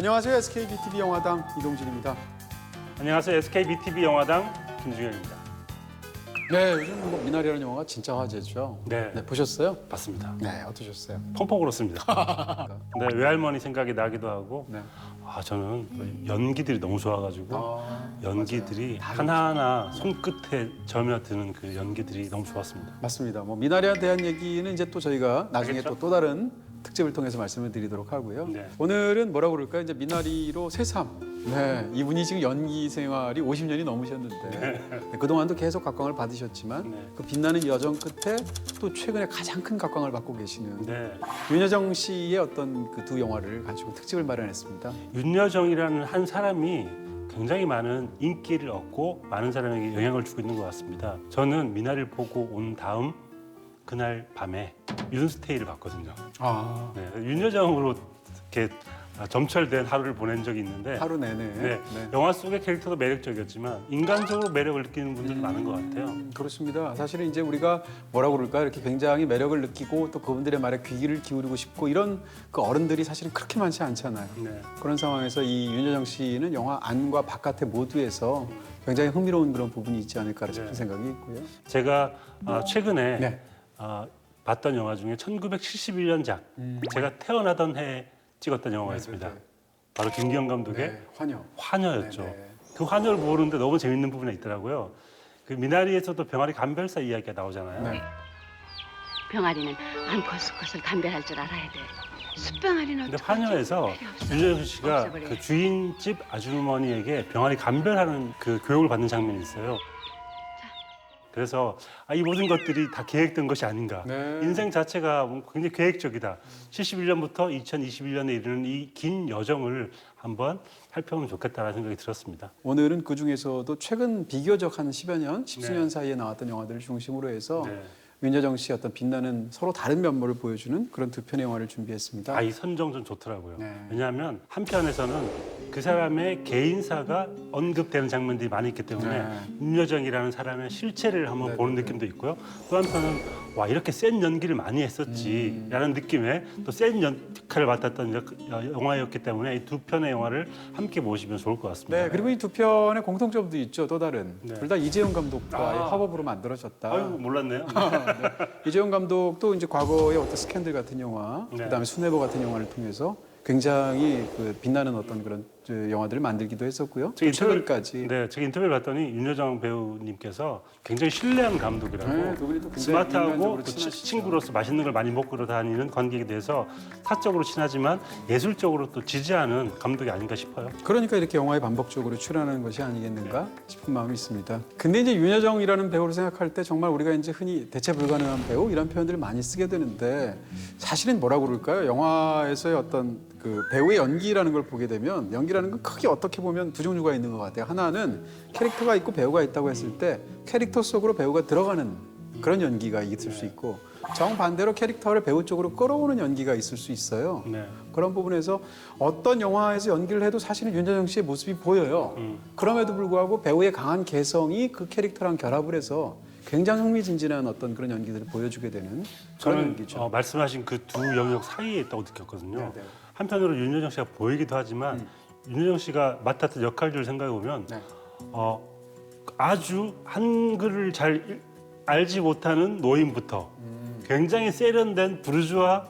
안녕하세요. SK BTV 영화당 이동진입니다. 안녕하세요. SK BTV 영화당 김주현입니다. 네, 요즘 뭐 미나리라는 영화가 진짜 화제죠. 네. 보셨어요? 맞습니다. 네, 어떠셨어요? 펑펑 울었습니다. 네, 외할머니 생각이 나기도 하고 네. 아 저는 그 연기들이 너무 좋아가지고 아, 연기들이 하나하나 손끝에 점여드는 그 연기들이 너무 좋았습니다. 맞습니다. 뭐 미나리에 대한 얘기는 이제 또 저희가 나중에? 또 또 다른 특집을 통해서 말씀을 드리도록 하고요. 네. 오늘은 뭐라고 그럴까요? 이제 미나리로 새삼. 네, 이분이 지금 연기 생활이 50년이 넘으셨는데 네, 그동안도 계속 각광을 받으셨지만 네. 그 빛나는 여정 끝에 또 최근에 가장 큰 각광을 받고 계시는 네, 윤여정 씨의 어떤 그 두 영화를 가지고 특집을 마련했습니다. 윤여정이라는 한 사람이 굉장히 많은 인기를 얻고 많은 사람에게 영향을 주고 있는 것 같습니다. 저는 미나리를 보고 온 다음 그날 밤에 윤스테이를 봤거든요. 아, 네, 윤여정으로 이렇게 점철된 하루를 보낸 적이 있는데 하루 내내. 네, 영화 속의 캐릭터도 매력적이었지만 인간적으로 매력을 느끼는 분들이 많은 것 같아요. 음, 그렇습니다. 사실은 이제 우리가 뭐라고 그럴까 이렇게 굉장히 매력을 느끼고 또 그분들의 말에 귀를 기울이고 싶고 이런 그 어른들이 사실은 그렇게 많지 않잖아요. 네. 그런 상황에서 이 윤여정 씨는 영화 안과 바깥의 모두에서 굉장히 흥미로운 그런 부분이 있지 않을까 싶은 네. 생각이 있고요. 제가 아, 최근에 네. 아, 봤던 영화 중에 1971년작 제가 태어나던 해 찍었던 영화가 있습니다. 네, 네. 바로 김기영 감독의 네, 환영. 화녀였죠. 네, 네. 그 화녀를 모르는데 너무 재밌는 부분이 있더라고요. 그 미나리에서도 병아리 감별사 이야기가 나오잖아요. 네. 병아리는 암컷 수컷을 감별할 줄 알아야 돼. 숫병아리는 근데 없어. 윤정수 씨가. 그 주인집 아주머니에게 병아리 감별하는 그 교육을 받는 장면이 있어요. 그래서 아, 이 모든 것들이 다 계획된 것이 아닌가. 네. 인생 자체가 뭐 굉장히 계획적이다. 71년부터 2021년에 이르는 이 긴 여정을 한번 살펴보면 좋겠다라는 생각이 들었습니다. 오늘은 그 중에서도 최근 비교적 한 10여 년, 10수년 네. 사이에 나왔던 영화들을 중심으로 해서 네. 윤여정 씨의 어떤 빛나는 서로 다른 면모를 보여주는 그런 두 편의 영화를 준비했습니다. 아, 이 선정 좀 좋더라고요. 네. 왜냐하면 한편에서는 그 사람의 개인사가 언급되는 장면들이 많이 있기 때문에 네. 윤여정이라는 사람의 실체를 한번 네, 보는 네, 느낌도 있고요. 또 한편은 와 이렇게 센 연기를 많이 했었지라는 느낌의 또 센 역할을 맡았던 영화였기 때문에 이 두 편의 영화를 함께 보시면 좋을 것 같습니다. 네, 그리고 이 두 편의 공통점도 있죠. 또 다른 네. 둘 다 이재용 감독과의 아. 합업으로 만들어졌다. 아유 몰랐네요. 이재용 감독도 이제 과거의 어떤 스캔들 같은 영화, 네. 그다음에 수뇌보 같은 영화를 통해서 굉장히 그 빛나는 어떤 그런 저 영화들을 만들기도 했었고요. 저 인터뷰- 최근까지 네, 제가 인터뷰를 봤더니 윤여정 배우님께서 굉장히 신뢰한 감독이라고 네, 굉장히 스마트하고. 친구로서 맛있는 걸 많이 먹고 다니는 관계에 대해서 사적으로 친하지만 예술적으로 또 지지하는 감독이 아닌가 싶어요. 그러니까 이렇게 영화에 반복적으로 출연하는 것이 아니겠는가 싶은 마음이 있습니다. 근데 이제 윤여정이라는 배우를 생각할 때 정말 우리가 이제 흔히 대체 불가능한 배우 이런 표현들을 많이 쓰게 되는데 사실은 뭐라고 그럴까요? 영화에서의 어떤 그 배우의 연기라는 걸 보게 되면 연기라는 건 크게 어떻게 보면 두 종류가 있는 것 같아요. 하나는 캐릭터가 있고 배우가 있다고 했을 때 캐릭터 속으로 배우가 들어가는 그런 연기가 있을 수 있고 정반대로 캐릭터를 배우 쪽으로 끌어오는 연기가 있을 수 있어요. 네. 그런 부분에서 어떤 영화에서 연기를 해도 사실은 윤여정 씨의 모습이 보여요. 음. 그럼에도 불구하고 배우의 강한 개성이 그 캐릭터랑 결합을 해서 굉장히 흥미진진한 어떤 그런 연기들을 보여주게 되는 그런 연기죠. 어, 말씀하신 그 두 영역 사이에 있다고 느꼈거든요. 네, 네. 한편으로 윤여정 씨가 보이기도 하지만 윤여정 씨가 맡았던 역할들을 생각해 보면 네. 어, 아주 한글을 잘 일- 알지 못하는 노인부터 음. 굉장히 세련된 부르주아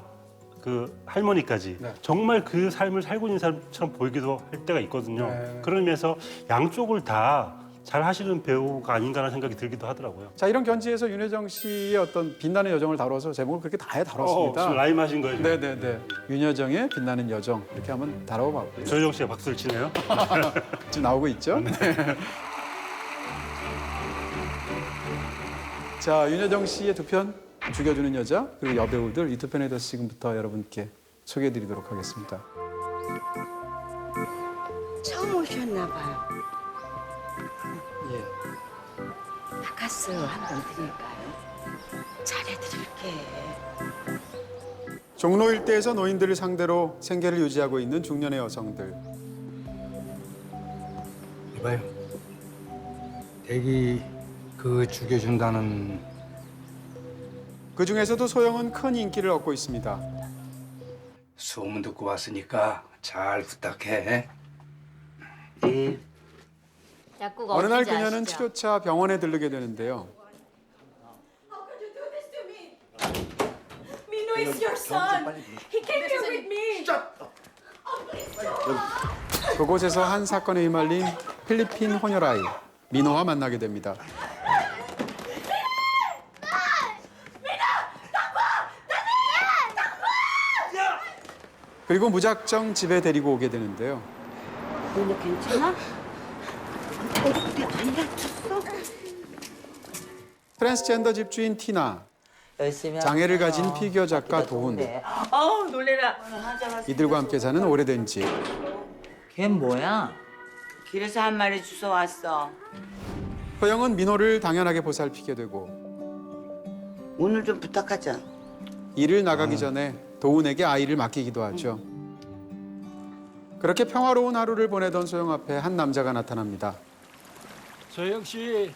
그 할머니까지 네. 정말 그 삶을 살고 있는 사람처럼 보이기도 할 때가 있거든요. 네. 그런 의미에서 양쪽을 다 잘 하시는 배우가 아닌가라는 생각이 들기도 하더라고요. 자 이런 견지에서 윤여정 씨의 어떤 빛나는 여정을 다뤄서 제목을 그렇게 다해 어, 다뤘습니다. 라임 하신 거예요? 지금? 네네네. 윤여정의 빛나는 여정 이렇게 한번 다뤄봤고요. 조효정 씨가 박수를 치네요. 지금 나오고 있죠. 네. 자 윤여정 씨의 두 편 죽여주는 여자 그리고 여배우들 이 두 편에 대해서 지금부터 여러분께 소개해드리도록 하겠습니다. 처음 오셨나 봐요. 바카스 한번 드릴까요? 잘해드릴게. 종로 일대에서 노인들을 상대로 생계를 유지하고 있는 중년의 여성들. 이봐요. 대기 그 죽여준다는 그 중에서도 소영은 큰 인기를 얻고 있습니다. 소문 듣고 왔으니까 잘 부탁해. 네. 약국 어느 날 그녀는 아시죠? 치료차 병원에 들르게 되는데요. How could you do this to me? Mino is your son. He came here with me. 그곳에서 한 사건에 휘말린 필리핀 혼혈아이 민호와 만나게 됩니다. 그리고 무작정 집에 데리고 오게 되는데요. 너네 괜찮아? 어디 안 다쳤어? 트랜스젠더 집주인 티나, 열심히 장애를 가진 하세요. 피규어 작가 도훈. 어우 놀래라. 이들과 함께 사는 오래된 집. 걔 뭐야? 길에서 한 마리 주워 왔어. 소영은 민호를 당연하게 보살피게 되고 오늘 좀 부탁하자. 일을 나가기 전에 도훈에게 아이를 맡기기도 하죠. 그렇게 평화로운 하루를 보내던 소영 앞에 한 남자가 나타납니다. 소영 씨,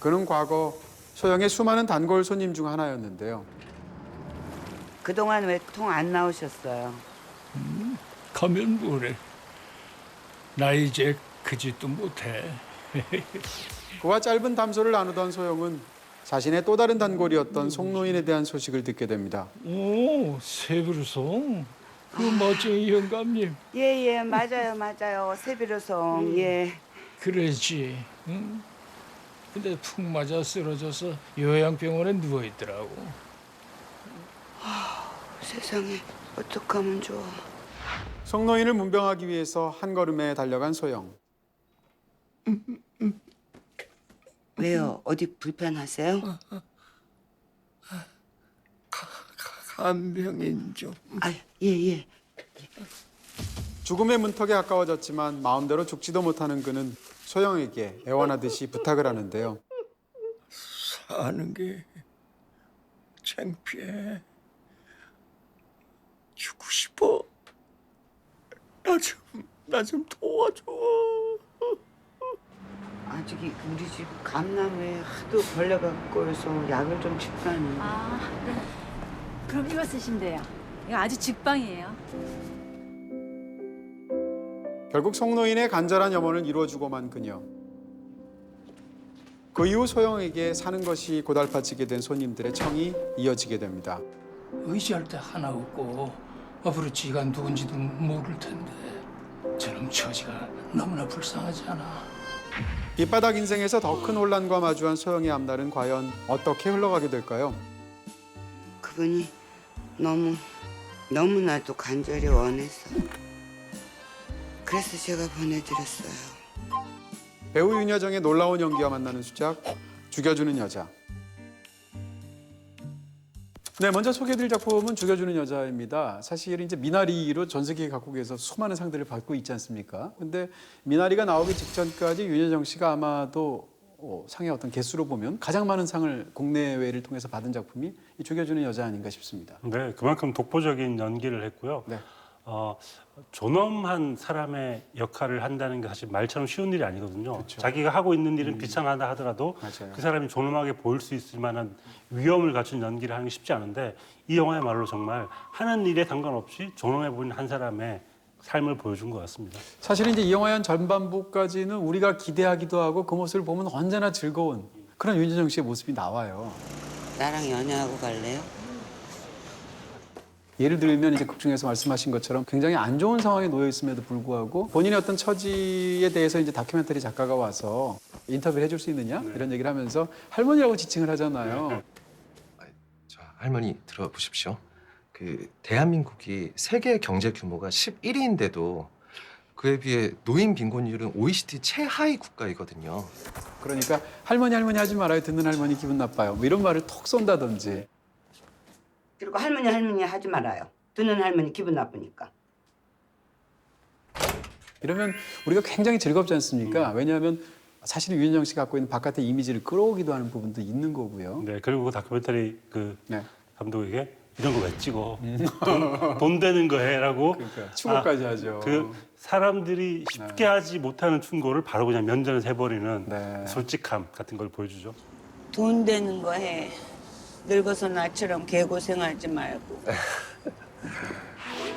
그는 과거 소영의 수많은 단골 손님 중 하나였는데요. 그동안 왜 통 안 나오셨어요? 가면 뭐래? 나 이제 그 짓도 못해. 그와 짧은 담소를 나누던 소영은 자신의 또 다른 단골이었던 송노인에 대한 소식을 듣게 됩니다. 오, 세브르송. 그 멋쟁이 영감님. 예 예 맞아요 맞아요 세비로송 예. 그러지. 응? 근데 푹 맞아 쓰러져서 요양병원에 누워 있더라고. 세상에 어떡하면 좋아. 송노인을 문병하기 위해서 한 걸음에 달려간 소영. 왜요? 어디 불편하세요? 간병인 좀. 아 예 예. 죽음의 문턱에 가까워졌지만 마음대로 죽지도 못하는 그는 소영에게 애원하듯이 부탁을 하는데요. 사는 게 창피해. 죽고 싶어. 나 좀, 나 좀 도와줘. 아직 이- 우리 집 감나무에 하도 벌레가 꼬여서 약을 좀 칠까니. 아, 그럼 이거 쓰시면 돼요. 이거 아주 직방이에요. 결국 송노인의 간절한 염원을 이루어주고만 그녀. 그 이후 소영에게 사는 것이 고달파지게 된 손님들의 청이 이어지게 됩니다. 의지할 때 하나 없고 앞으로 지가 누군지도 모를 텐데 저놈 처지가 너무나 불쌍하지 않아. 빗바닥 인생에서 더 큰 혼란과 마주한 소영의 앞날은 과연 어떻게 흘러가게 될까요? 그분이 너무 너무나도 간절히 원해서. 그래서 제가 보내드렸어요. 배우 윤여정의 놀라운 연기와 만나는 수작 죽여주는 여자. 네, 먼저 소개해드릴 작품은 죽여주는 여자입니다. 사실 이제 미나리로 전 세계 각국에서 수많은 상들을 받고 있지 않습니까? 근데 미나리가 나오기 직전까지 윤여정 씨가 아마도 어, 상의 어떤 개수로 보면 가장 많은 상을 국내외를 통해서 받은 작품이 이 죽여주는 여자 아닌가 싶습니다. 네, 그만큼 독보적인 연기를 했고요. 네. 어, 존엄한 사람의 역할을 한다는 게 사실 말처럼 쉬운 일이 아니거든요. 자기가 하고 있는 일은 비참하다 하더라도 맞아요. 그 사람이 존엄하게 보일 수 있을 만한 위험을 갖춘 연기를 하는 게 쉽지 않은데 이 영화야말로 정말 하는 일에 상관없이 존엄해 보이는 한 사람의 삶을 보여준 것 같습니다. 사실은 이제 이 영화의 한 전반부까지는 우리가 기대하기도 하고 그 모습을 보면 언제나 즐거운 그런 윤여정 씨의 모습이 나와요. 나랑 연애하고 갈래요? 예를 들면 이제 극 중에서 말씀하신 것처럼 굉장히 안 좋은 상황에 놓여 있음에도 불구하고 본인의 어떤 처지에 대해서 이제 다큐멘터리 작가가 와서 인터뷰를 해줄 수 있느냐 이런 얘기를 하면서 할머니라고 지칭을 하잖아요. 자, 할머니 들어보십시오. 그 대한민국이 세계 경제 규모가 11위인데도 그에 비해 노인 빈곤율은 OECD 최하위 국가이거든요. 그러니까 할머니 할머니 하지 말아요 듣는 할머니 기분 나빠요 뭐 이런 말을 톡 쏜다든지 그리고 할머니 할머니 하지 말아요. 듣는 할머니 기분 나쁘니까. 이러면 우리가 굉장히 즐겁지 않습니까? 왜냐하면 사실 윤여정 씨가 갖고 있는 바깥의 이미지를 끌어오기도 하는 부분도 있는 거고요. 네, 그리고 그 다큐멘터리 그 네. 감독에게 이런 거 왜 찍어? 돈, 돈 되는 거 해라고. 그러니까 충고까지 하죠. 그 사람들이 쉽게 하지 못하는 충고를 바로 그냥 면전에서 해버리는 네. 솔직함 같은 걸 보여주죠. 돈 되는 거 해. 늙어서 나처럼 개고생하지 말고.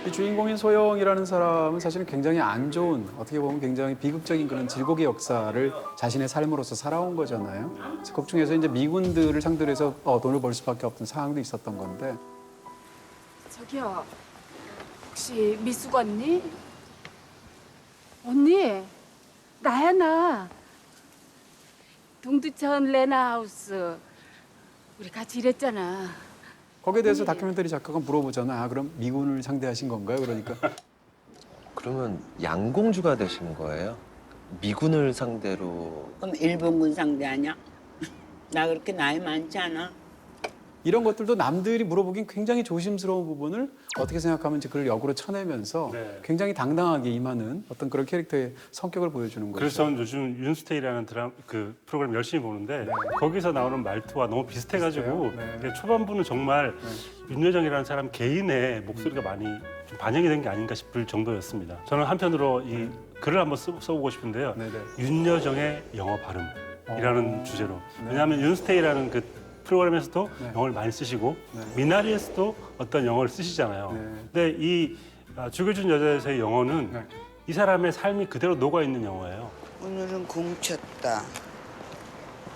이 주인공인 소영이라는 사람은 사실은 굉장히 안 좋은 어떻게 보면 굉장히 비극적인 그런 질곡의 역사를 자신의 삶으로서 살아온 거잖아요. 그래서 극 중에서 이제 미군들을 상대로 해서 어, 돈을 벌 수밖에 없던 상황도 있었던 건데 저기요. 혹시 미숙 언니? 언니, 나야 나. 동두천 레나하우스. 우리 같이 일했잖아. 거기에 대해서 다큐멘터리 작가가 물어보잖아. 아, 그럼 미군을 상대하신 건가요? 그러니까 그러면 양공주가 되신 거예요? 미군을 상대로 그럼 일본군 상대 아니야? 나 그렇게 나이 많지 않아. 이런 것들도 남들이 물어보긴 굉장히 조심스러운 부분을 어떻게 생각하면 이제 그걸 역으로 쳐내면서 네. 굉장히 당당하게 임하는 어떤 그런 캐릭터의 성격을 보여주는 거죠. 그래서 저는 요즘 윤스테이라는 드라 그 프로그램 열심히 보는데 거기서 나오는 말투와 너무 비슷해가지고? 네. 초반부는 정말 윤여정이라는 사람 개인의 목소리가 많이 좀 반영이 된 게 아닌가 싶을 정도였습니다. 저는 한편으로 이 글을 한번 써, 써보고 싶은데요. 네네. 윤여정의 영어 발음이라는 어. 주제로 네. 왜냐하면 윤스테이라는 그 프로그램에서도 네. 영어를 많이 쓰시고 네. 미나리에서도 어떤 영어를 쓰시잖아요. 네. 근데 이 아, 죽여준 여자에서의 영어는 네. 이 사람의 삶이 그대로 녹아 있는 영어예요. 오늘은 공쳤다.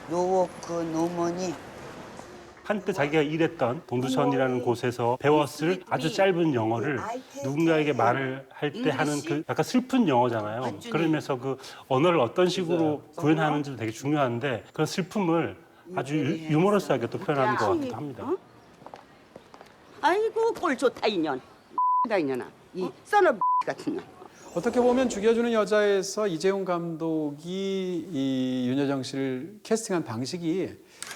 노워크 노머니 한때 자기가 일했던 동두천이라는 곳에서 배웠을 아주 짧은 영어를 누군가에게 말을 할 때 하는 그 약간 슬픈 영어잖아요. 그러면서 그 언어를 어떤 식으로 구현하는지도 되게 중요한데 그런 슬픔을 아주 유- 유머러스하게 또 표현하는 것 같기도 합니다. 아이고 꼴 좋다 인연. 다 인연아. 이 써너 같은 년. 어떻게 보면 죽여주는 여자에서 이재용 감독이 이 윤여정 씨를 캐스팅한 방식이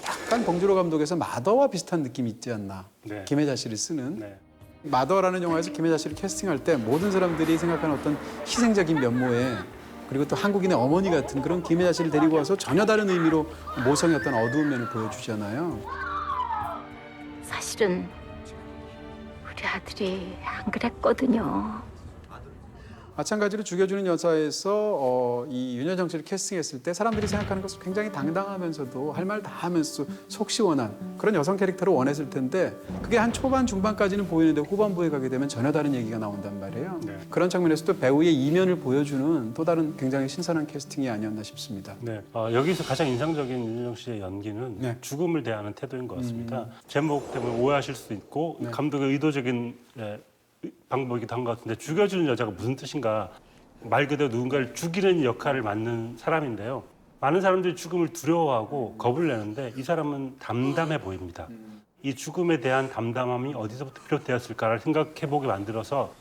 약간 봉준호 감독에서 마더와 비슷한 느낌이 있지 않나. 네. 김혜자 씨를 쓰는 네. 마더라는 영화에서 김혜자 씨를 캐스팅할 때 모든 사람들이 생각하는 어떤 희생적인 면모에 그리고 또 한국인의 어머니 같은 그런 김혜자 씨를 데리고 와서 전혀 다른 의미로 모성의 어떤 어두운 면을 보여주잖아요. 사실은 우리 아들이 안 그랬거든요. 마찬가지로 죽여주는 여자에서 어, 이 윤여정 씨를 캐스팅했을 때 사람들이 생각하는 것은 굉장히 당당하면서도 할 말 다 하면서 속 시원한 그런 여성 캐릭터를 원했을 텐데 그게 한 초반 중반까지는 보이는데 후반부에 가게 되면 전혀 다른 얘기가 나온단 말이에요. 네. 그런 측면에서 또 배우의 이면을 보여주는 또 다른 굉장히 신선한 캐스팅이 아니었나 싶습니다. 네. 어, 여기서 가장 인상적인 윤여정 씨의 연기는 네. 죽음을 대하는 태도인 것 같습니다. 제목 때문에 오해하실 수도 있고 네. 감독의 의도적인 예, 의- 방법이기도 한 것 같은데 죽여주는 여자가 무슨 뜻인가? 말 그대로 누군가를 죽이는 역할을 맡는 사람인데요. 많은 사람들이 죽음을 두려워하고 겁을 내는데 이 사람은 담담해 보입니다. 이 죽음에 대한 담담함이 어디서부터 비롯되었을까를 생각해 보게 만들어서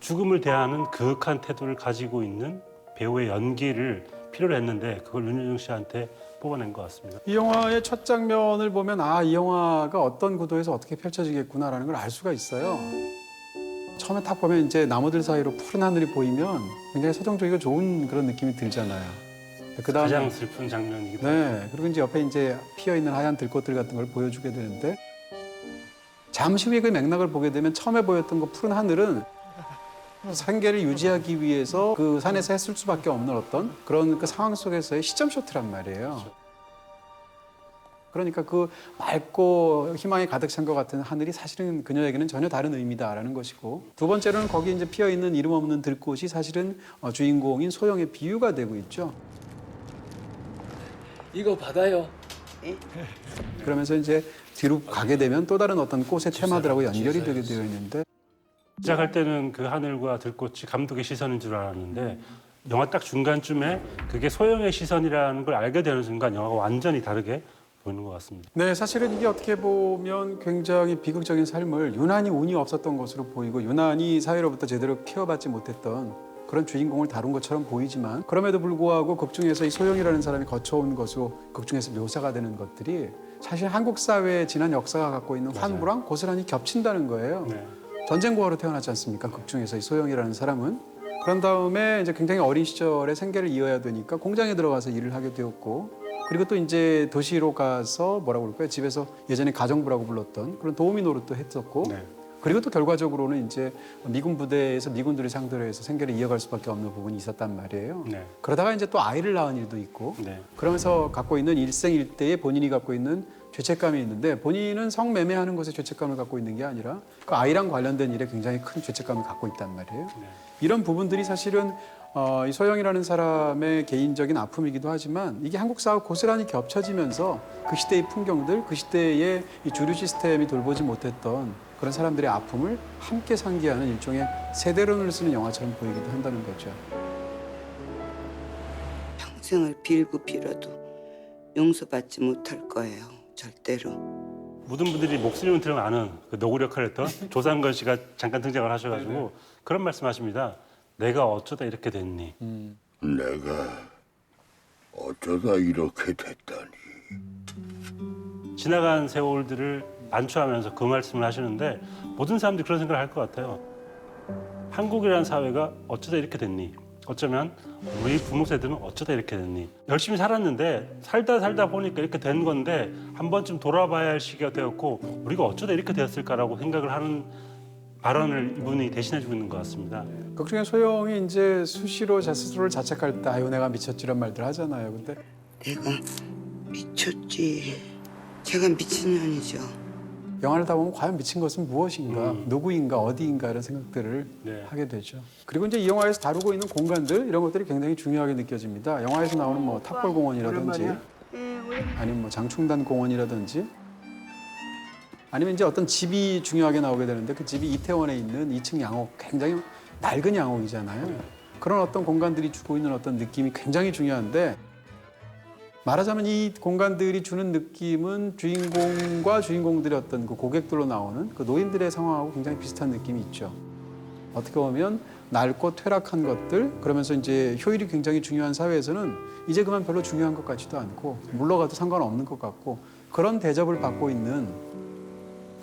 죽음을 대하는 그윽한 태도를 가지고 있는 배우의 연기를 필요로 했는데 그걸 윤여정 씨한테 뽑아낸 것 같습니다. 이 영화의 첫 장면을 보면 아 이 영화가 어떤 구도에서 어떻게 펼쳐지겠구나라는 걸 알 수가 있어요. 처음에 딱 보면 이제 나무들 사이로 푸른 하늘이 보이면 굉장히 서정적이고 좋은 그런 느낌이 들잖아요. 그 다음에 가장 슬픈 장면이기도 하고 네 그리고 이제 옆에 이제 피어 있는 하얀 들꽃들 같은 걸 보여주게 되는데 잠시 후에 그 맥락을 보게 되면 처음에 보였던 그 푸른 하늘은 생계를 유지하기 위해서 그 산에서 했을 수밖에 없는 어떤 그런 그 상황 속에서의 시점 쇼트란 말이에요. 그러니까 그 맑고 희망이 가득 찬 것 같은 하늘이 사실은 그녀에게는 전혀 다른 의미다라는 것이고 두 번째로는 거기 이제 피어 있는 이름 없는 들꽃이 사실은 어, 주인공인 소영의 비유가 되고 있죠. 이거 받아요. 그러면서 이제 뒤로 가게 되면 또 다른 어떤 꽃의 테마들하고 연결이 되게 되어 있는데 시작할 때는 그 하늘과 들꽃이 감독의 시선인 줄 알았는데 영화 딱 중간쯤에 그게 소영의 시선이라는 걸 알게 되는 순간 영화가 완전히 다르게 보이는 것 같습니다. 네 사실은 이게 어떻게 보면 굉장히 비극적인 삶을 유난히 운이 없었던 것으로 보이고 유난히 사회로부터 제대로 케어받지 못했던 그런 주인공을 다룬 것처럼 보이지만 그럼에도 불구하고 극 중에서 이 소영이라는 사람이 거쳐온 것으로 극 중에서 묘사가 되는 것들이 사실 한국 사회의 지난 역사가 갖고 있는 환부랑 고스란히 겹친다는 거예요. 네. 전쟁 고아로 태어났지 않습니까? 극 중에서 이 소영이라는 사람은 그런 다음에 이제 굉장히 어린 시절에 생계를 이어야 되니까 공장에 들어가서 일을 하게 되었고 그리고 또 이제 도시로 가서 뭐라고 그럴까요? 집에서 예전에 가정부라고 불렀던 그런 도우미 노릇도 했었고 네. 그리고 또 결과적으로는 이제 미군 부대에서 미군들을 상대로 해서 생계를 이어갈 수밖에 없는 부분이 있었단 말이에요. 네. 그러다가 이제 또 아이를 낳은 일도 있고 네. 그러면서 갖고 있는 일생일대에 본인이 갖고 있는 죄책감이 있는데 본인은 성매매하는 것에 죄책감을 갖고 있는 게 아니라 그 아이랑 관련된 일에 굉장히 큰 죄책감을 갖고 있단 말이에요. 이런 부분들이 사실은 어, 이 소영이라는 사람의 개인적인 아픔이기도 하지만 이게 한국 사회 고스란히 겹쳐지면서 그 시대의 풍경들, 그 시대의 이 주류 시스템이 돌보지 못했던 그런 사람들의 아픔을 함께 상기하는 일종의 세대론을 쓰는 영화처럼 보이기도 한다는 거죠. 평생을 빌고 빌어도 용서받지 못할 거예요. 절대로. 모든 분들이 목소리만 들으면 아는 그 노구 역할을 했던 조상건 씨가 잠깐 등장을 하셔가지고 그런 말씀하십니다. 내가 어쩌다 이렇게 됐니? 내가 어쩌다 이렇게 됐다니. 지나간 세월들을 만추하면서 그 말씀을 하시는데 모든 사람들이 그런 생각을 할 것 같아요. 한국이라는 사회가 어쩌다 이렇게 됐니? 어쩌면 우리 부모 세대는 어쩌다 이렇게 됐니? 열심히 살았는데 살다 살다 보니까 이렇게 된 건데 한 번쯤 돌아봐야 할 시기가 되었고 우리가 어쩌다 이렇게 되었을까라고 생각을 하는 발언을 이분이 대신해주고 있는 것 같습니다. 극 중에 소영이 이제 수시로 자 스스로를 자책할 때 아유 내가 미쳤지란 말들 하잖아요. 근데 내가 미쳤지. 제가 미친년이죠. 영화를 다 보면 과연 미친 것은 무엇인가, 누구인가, 어디인가 이런 생각들을 네. 하게 되죠. 그리고 이제 이 영화에서 다루고 있는 공간들 이런 것들이 굉장히 중요하게 느껴집니다. 영화에서 나오는 뭐 탑골 공원이라든지 아니면 뭐 장충단 공원이라든지 아니면 이제 어떤 집이 중요하게 나오게 되는데 그 집이 이태원에 있는 2층 양옥 굉장히 낡은 양옥이잖아요. 그런 어떤 공간들이 주고 있는 어떤 느낌이 굉장히 중요한데 말하자면 이 공간들이 주는 느낌은 주인공과 주인공들의 어떤 그 고객들로 나오는 그 노인들의 상황하고 굉장히 비슷한 느낌이 있죠. 어떻게 보면 낡고 퇴락한 것들 그러면서 이제 효율이 굉장히 중요한 사회에서는 이제 그만 별로 중요한 것 같지도 않고 물러가도 상관없는 것 같고 그런 대접을 받고 있는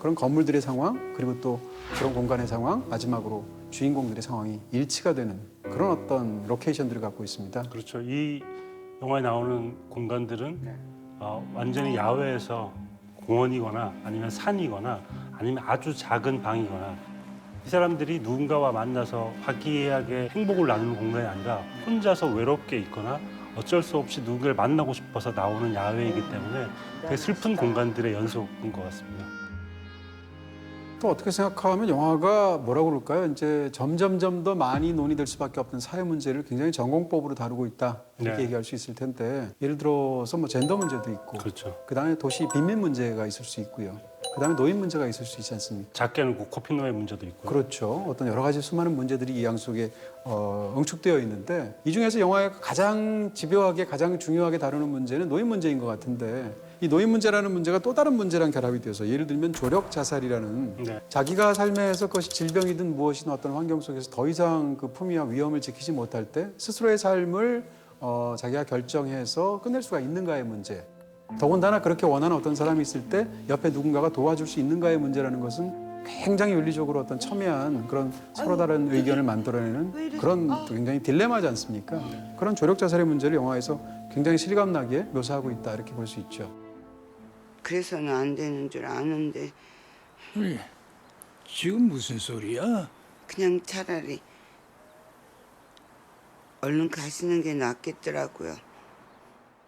그런 건물들의 상황 그리고 또 그런 공간의 상황 마지막으로 주인공들의 상황이 일치가 되는 그런 어떤 로케이션들을 갖고 있습니다. 그렇죠. 이 영화에 나오는 공간들은 어, 완전히 야외에서 공원이거나 아니면 산이거나 아니면 아주 작은 방이거나 이 사람들이 누군가와 만나서 화기애애하게 행복을 나누는 공간이 아니라 혼자서 외롭게 있거나 어쩔 수 없이 누군가를 만나고 싶어서 나오는 야외이기 때문에 되게 슬픈 공간들의 연속인 것 같습니다. 또 어떻게 생각하면 영화가 뭐라고 그럴까요? 이제 점점점 더 많이 논의될 수밖에 없는 사회 문제를 굉장히 전공법으로 다루고 있다 이렇게 네. 얘기할 수 있을 텐데 예를 들어서 뭐 젠더 문제도 있고 그렇죠. 그다음에 도시 빈민 문제가 있을 수 있고요. 그다음에 노인 문제가 있을 수 있지 않습니까? 작게는 그 코피노의 문제도 있고 그렇죠. 어떤 여러 가지 수많은 문제들이 이 양 속에 어, 응축되어 있는데 이 중에서 영화에 가장 집요하게 가장 중요하게 다루는 문제는 노인 문제인 것 같은데 이 노인 문제라는 문제가 또 다른 문제랑 결합이 돼서 예를 들면 조력 자살이라는 네. 자기가 삶에서 그것이 질병이든 무엇이든 어떤 환경 속에서 더 이상 그 품위와 위험을 지키지 못할 때 스스로의 삶을 어, 자기가 결정해서 끝낼 수가 있는가의 문제. 더군다나 그렇게 원하는 어떤 사람이 있을 때 옆에 누군가가 도와줄 수 있는가의 문제라는 것은 굉장히 윤리적으로 어떤 첨예한 그런 서로 다른 의견을 만들어내는 그런 또 굉장히 딜레마지 않습니까? 그런 조력 자살의 문제를 영화에서 굉장히 실감나게 묘사하고 있다 이렇게 볼 수 있죠. 그래서는 안 되는 줄 아는데 아니, 지금 무슨 소리야? 그냥 차라리 얼른 가시는 게 낫겠더라고요.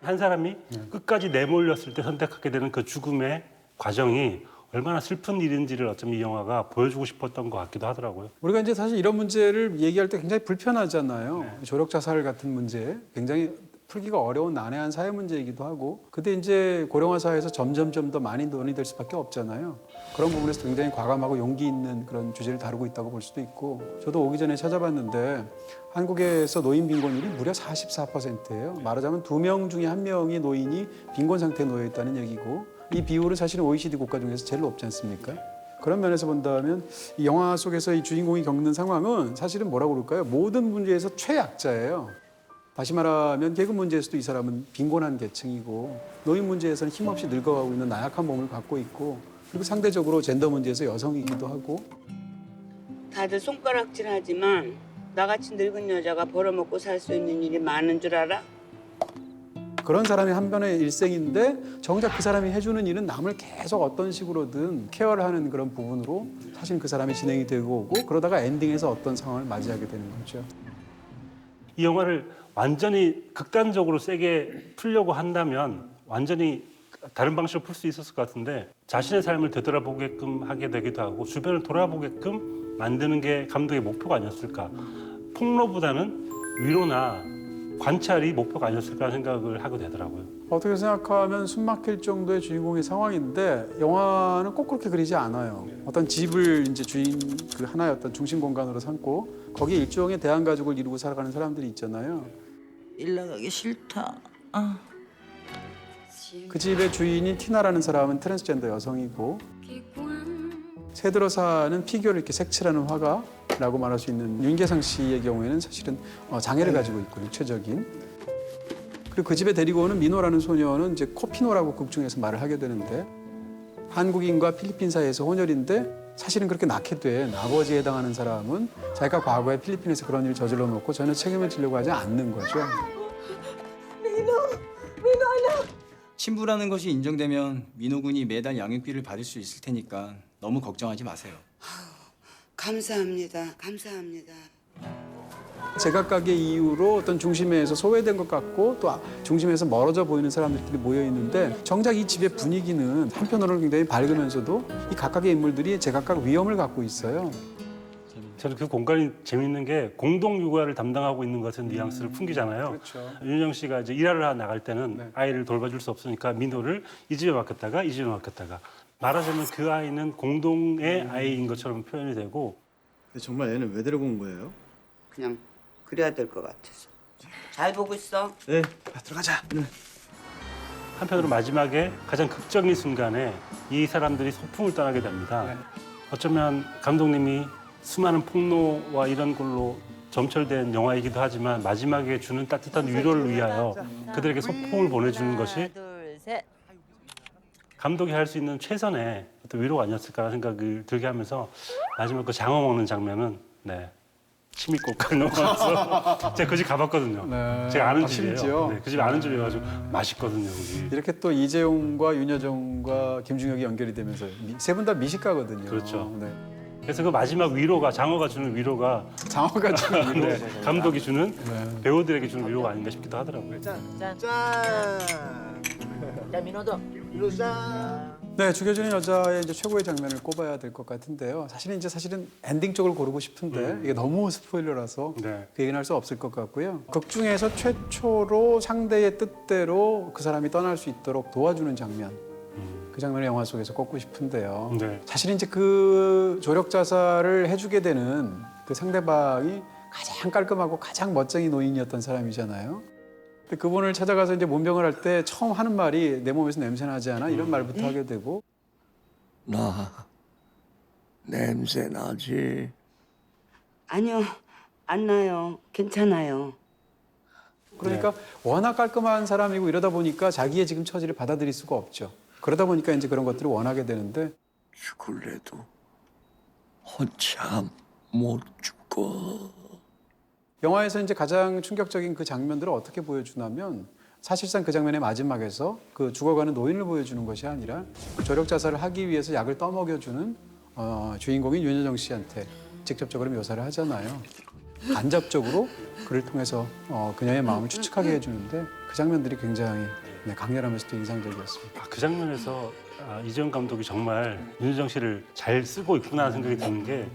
한 사람이 끝까지 내몰렸을 때 선택하게 되는 그 죽음의 과정이 얼마나 슬픈 일인지를 어쩜 이 영화가 보여주고 싶었던 것 같기도 하더라고요. 우리가 이제 사실 이런 문제를 얘기할 때 굉장히 불편하잖아요. 조력 자살 같은 문제 굉장히 풀기가 어려운 난해한 사회 문제이기도 하고 근데 이제 고령화 사회에서 점점점 더 많이 논의될 수밖에 없잖아요. 그런 부분에서 굉장히 과감하고 용기 있는 그런 주제를 다루고 있다고 볼 수도 있고 저도 오기 전에 찾아봤는데 한국에서 노인 빈곤율이 무려 44%예요. 말하자면 두 명 중에 한 명이 노인이 빈곤 상태에 놓여 있다는 얘기고 이 비율은 사실은 OECD 국가 중에서 제일 높지 않습니까? 그런 면에서 본다면 이 영화 속에서 이 주인공이 겪는 상황은 사실은 뭐라고 그럴까요? 모든 문제에서 최약자예요. 다시 말하면 계급 문제에서도 이 사람은 빈곤한 계층이고 노인 문제에서는 힘없이 늙어가고 있는 나약한 몸을 갖고 있고 그리고 상대적으로 젠더 문제에서 여성이기도 하고 다들 손가락질하지만 나같이 늙은 여자가 벌어먹고 살 수 있는 일이 많은 줄 알아? 그런 사람이 한 변의 일생인데 정작 그 사람이 해주는 일은 남을 계속 어떤 식으로든 케어를 하는 그런 부분으로 사실 그 사람이 진행이 되고 오고 그러다가 엔딩에서 어떤 상황을 맞이하게 되는 거죠. 이 영화를 완전히 극단적으로 세게 풀려고 한다면 완전히 다른 방식으로 풀 수 있었을 것 같은데 자신의 삶을 되돌아보게끔 하게 되기도 하고 주변을 돌아보게끔 만드는 게 감독의 목표가 아니었을까. 폭로보다는 위로나 관찰이 목표가 아니었을까 생각을 하게 되더라고요. 어떻게 생각하면 숨막힐 정도의 주인공의 상황인데 영화는 꼭 그렇게 그리지 않아요. 어떤 집을 이제 주인 그 하나의 어떤 중심 공간으로 삼고 거기에 일종의 대한 가족을 이루고 살아가는 사람들이 있잖아요. 일 나가기 싫다. 아. 그 집의 주인인 티나라는 사람은 트랜스젠더 여성이고 새 들어 사는 피규어를 이렇게 색칠하는 화가라고 말할 수 있는 윤계상 씨의 경우에는 사실은 어, 장애를 가지고 있고 육체적인 그리고 그 집에 데리고 오는 민호라는 소녀는 이제 코피노라고 극 중에서 말을 하게 되는데 한국인과 필리핀 사이에서 혼혈인데 사실은 그렇게 낳게 된 아버지에 해당하는 사람은 자기가 과거에 필리핀에서 그런 일을 저질러 놓고 전혀 책임을 지려고 하지 않는 거죠. 신부라는 것이 인정되면 민호 군이 매달 양육비를 받을 수 있을 테니까 너무 걱정하지 마세요. 감사합니다. 감사합니다. 제각각의 이유로 어떤 중심에서 소외된 것 같고 또 아- 중심에서 멀어져 보이는 사람들끼리 모여 있는데 정작 이 집의 분위기는 한편으로는 굉장히 밝으면서도 이 각각의 인물들이 제각각 위험을 갖고 있어요. 저는 그 공간이 재밌는 게 공동 육아를 담당하고 있는 것 같은 뉘앙스를 풍기잖아요. 그렇죠. 윤정 씨가 이제 일하러 나갈 때는 네. 아이를 돌봐줄 수 없으니까 민호를 이 집에 맡겼다가 이 집에 맡겼다가 말하자면 그 아이는 공동의 음. 아이인 것처럼 표현이 되고 근데 정말 애는 왜 데리고 온 거예요? 그냥 그래야 될 것 같아서. 잘 보고 있어. 네, 들어가자. 한편으로 마지막에 가장 극적인 순간에 이 사람들이 소풍을 떠나게 됩니다. 네. 어쩌면 감독님이 수많은 폭로와 이런 걸로 점철된 영화이기도 하지만 마지막에 주는 따뜻한 위로를 위하여 그들에게 소풍을 보내주는 것이 하나, 둘, 셋. 감독이 할 수 있는 최선의 어떤 위로가 아니었을까 생각을 들게 하면서 마지막 그 장어 먹는 장면은 네 침이 꼴깍 넘어와서 제가 그 집 가봤거든요. 네. 제가 아는 아, 집이에요. 심지어? 네, 그 집 아는 집이어가지고 맛있거든요. 거기. 이렇게 또 이재용과 윤여정과 김중혁이 연결이 되면서 세 분 다 미식가거든요. 그렇죠. 네. 그래서 그 마지막 위로가 장어가 주는 위로가 장어가 지금 위로. 네, 감독이 주는 네. 배우들에게 주는 위로가 아닌가 싶기도 하더라고요. 짠. 자, 민호도. 네, 죽여주는 여자의 이제 최고의 장면을 꼽아야 될 것 같은데요. 사실은 이제 사실은 엔딩 쪽을 고르고 싶은데 이게 너무 스포일러라서 네. 그 얘기는 할 수 없을 것 같고요. 극 중에서 최초로 상대의 뜻대로 그 사람이 떠날 수 있도록 도와주는 장면. 그 장면을 영화 속에서 꼽고 싶은데요. 네. 사실 이제 그 조력 자살을 해주게 되는 그 상대방이 가장 깔끔하고 가장 멋쟁이 노인이었던 사람이잖아요. 근데 그분을 찾아가서 이제 문병을 할 때 처음 하는 말이 내 몸에서 냄새 나지 않아 이런 말부터 하게 되고 나 냄새 나지. 아니요. 안 나요. 괜찮아요. 그러니까 워낙 깔끔한 사람이고 이러다 보니까 자기의 지금 처지를 받아들일 수가 없죠. 그러다 보니까 이제 그런 것들을 원하게 되는데 죽을래도 혼자 못 죽어. 영화에서 이제 가장 충격적인 그 장면들을 어떻게 보여주냐면 사실상 그 장면의 마지막에서 그 죽어가는 노인을 보여주는 것이 아니라 그 조력 자살을 하기 위해서 약을 떠먹여주는 어, 주인공인 윤여정 씨한테 직접적으로 묘사를 하잖아요. 간접적으로 그를 통해서 어, 그녀의 마음을 추측하게 해주는데 그 장면들이 굉장히 네, 강렬하면서도 인상적이었습니다. 아, 그 장면에서 아, 이재용 감독이 정말 윤여정 씨를 잘 쓰고 있구나 생각이 드는 게그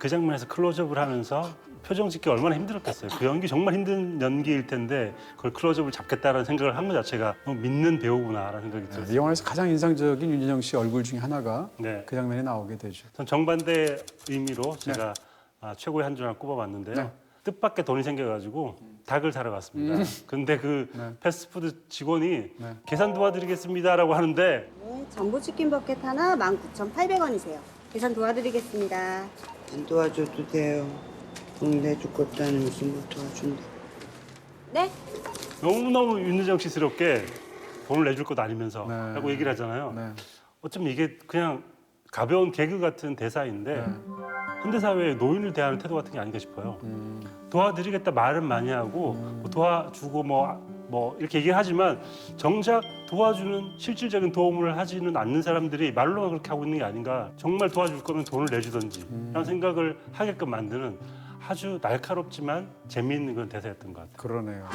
네. 장면에서 클로즈업을 하면서 표정 짓기 얼마나 힘들었겠어요. 그 연기 정말 힘든 연기일 텐데 그걸 클로즈업을 잡겠다라는 생각을 한 것 자체가 너무 믿는 배우구나라는 생각이 네, 들었어요. 이 영화에서 가장 인상적인 윤여정 씨 얼굴 중에 하나가 네. 그 장면에 나오게 되죠. 전 정반대 의미로 제가 아, 최고의 한 줄을 꼽아봤는데요. 네. 뜻밖의 돈이 생겨가지고 닭을 사러 갔습니다. 근데 그 네. 패스트푸드 직원이 네. 계산 도와드리겠습니다라고 하는데 네, 전부 치킨 버켓 하나 19,800원이세요. 계산 도와드리겠습니다. 안 도와줘도 돼요. 돈 내줄 것도 아니면서 못 도와준다. 네? 너무너무 윤여정 씨스럽게 돈을 내줄 것 아니면서 네. 하고 얘기를 하잖아요. 네. 어쩌면 이게 그냥 가벼운 개그 같은 대사인데 현대 사회의 노인을 대하는 태도 같은 게 아닌가 싶어요. 음. 도와드리겠다 말은 많이 하고 뭐 도와주고 뭐, 뭐 이렇게 얘기를 하지만 정작 도와주는 실질적인 도움을 하지는 않는 사람들이 말로만 그렇게 하고 있는 게 아닌가 정말 도와줄 거면 돈을 내주던지 라는 생각을 하게끔 만드는 아주 날카롭지만 재미있는 그런 대사였던 것 같아요. 그러네요.